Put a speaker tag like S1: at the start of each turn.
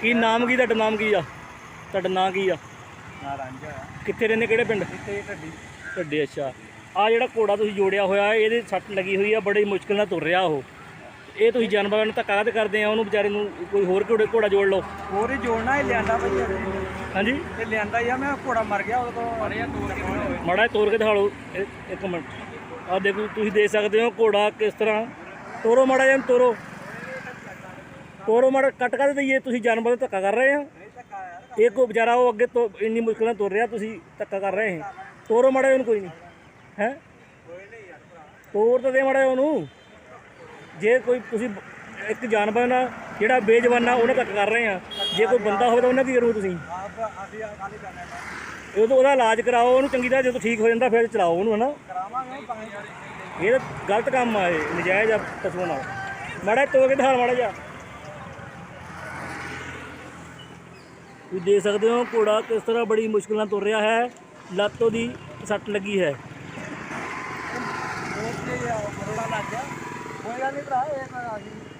S1: ਕੀ ਨਾਮ ਕੀ ਤੁਹਾਡਾ ਨਾਮ ਕੀ ਆ? ਤੁਹਾਡਾ ਨਾਂ ਕੀ ਆ?
S2: ਨਾ ਰਾਂਝਾ
S1: ਕਿੱਥੇ ਰਹਿੰਦੇ ਕਿਹੜੇ ਪਿੰਡ?
S2: ਇੱਥੇ ਢੱਡੀ।
S1: ਢੱਡੇ ਅੱਛਾ। ਆ ਜਿਹੜਾ ਘੋੜਾ ਤੁਸੀਂ ਜੋੜਿਆ ਹੋਇਆ ਇਹਦੇ ਸੱਟ ਲੱਗੀ ਹੋਈ ਆ ਬੜੀ ਮੁਸ਼ਕਿਲ ਨਾਲ ਤੁਰ ਰਿਹਾ ਉਹ। ਇਹ ਤੁਸੀਂ ਜਾਨਵਰਾਂ ਨੂੰ ਧੱਕਾ ਤੇ ਕਰਦੇ ਆ ਉਹਨੂੰ ਵਿਚਾਰੇ ਨੂੰ ਕੋਈ ਹੋਰ ਘੋੜੇ ਘੋੜਾ ਜੋੜ ਲਓ।
S2: ਹੋਰ ਹੀ ਜੋੜਨਾ ਇਹ ਲਿਆਂਦਾ ਭਾਈ
S1: ਹਾਂਜੀ?
S2: ਇਹ ਲਿਆਂਦਾ ਹੀ ਆ ਮੈਂ ਘੋੜਾ ਮਰ ਗਿਆ ਉਦੋਂ। ਬੜਿਆ ਤੋੜ ਕੇ
S1: ਮਾੜਾ ਜਿਹਾ ਤੋੜ ਕੇ ਦਿਖਾ ਲਓ ਇੱਕ ਮਿੰਟ। ਆ ਦੇਖੋ ਤੁਸੀਂ ਦੇਖ ਸਕਦੇ ਹੋ ਘੋੜਾ ਕਿਸ ਤਰ੍ਹਾਂ। ਤੋਰੋ ਮਾੜਾ ਜਿਹਾ ਇਹਨੂੰ ਤੋਰੋ। ਤੋਰੋ ਮਾੜਾ ਕੱਟ ਕੱਟ ਦਈਏ ਤੁਸੀਂ ਜਾਨਵਰ ਦਾ ਧੱਕਾ ਕਰ ਰਹੇ ਆ ਇਹ ਕੋ ਵਿਚਾਰਾ ਉਹ ਅੱਗੇ ਤੋਂ ਇੰਨੀ ਮੁਸ਼ਕਿਲ ਨਾਲ ਤੁਰ ਰਿਹਾ ਤੁਸੀਂ ਧੱਕਾ ਕਰ ਰਹੇ ਹੈ। ਤੋਰੋ ਮਾੜਾ ਉਹਨੂੰ ਕੋਈ ਨਹੀਂ। ਹੈ? ਤੋਰ ਤਾਂ ਦੇ ਮਾੜਾ ਉਹਨੂੰ। ਜੇ ਕੋਈ ਤੁਸੀਂ ਇੱਕ ਜਾਨਵਰ ਨਾਲ ਜਿਹੜਾ ਬੇਜਵਾਨਾ ਉਹਨੇ ਧੱਕਾ ਕਰ ਰਹੇ ਆ। ਜੇ ਕੋਈ ਬੰਦਾ ਹੋਵੇ ਤਾਂ ਉਹਨੇ ਕੀ ਕਰੂ ਤੁਸੀਂ?
S2: ਹੈ
S1: ਤੋਂ ਉਹਦਾ ਇਲਾਜ ਕਰਾਓ ਉਹਨੂੰ ਚੰਗੀ ਤਰ੍ਹਾਂ ਜਦੋਂ ਠੀਕ ਹੋ ਜਾਂਦਾ ਫਿਰ ਚਲਾਓ ਉਹਨੂੰ ਹਨਾ? ਇਹ ਤਾਂ ਗਲਤ ਕੰਮ ਆ ਇਹ ਨਜਾਇਜ਼ ਆ ਪਸ਼ੂਆਂ ਨਾਲ। ਮਾੜਾ ਤੋੜ ਕੇ ਦਿਖਾ ਮਾੜਾ ਜਿਹਾ। ਤੁਸੀਂ ਦੇਖ ਸਕਦੇ ਹੋ ਘੋੜਾ ਕਿਸ ਤਰ੍ਹਾਂ ਬੜੀ ਮੁਸ਼ਕਿਲ ਨਾਲ ਤੁਰ ਰਿਹਾ ਹੈ। ਲੱਤ ਉਹਦੀ ਸੱਟ ਲੱਗੀ ਹੈ।
S2: ਕੋਈ ਗੱਲ ਨਹੀਂ ਭਰਾ, ਇਹ ਮੈਂ ਆ ਗਈ।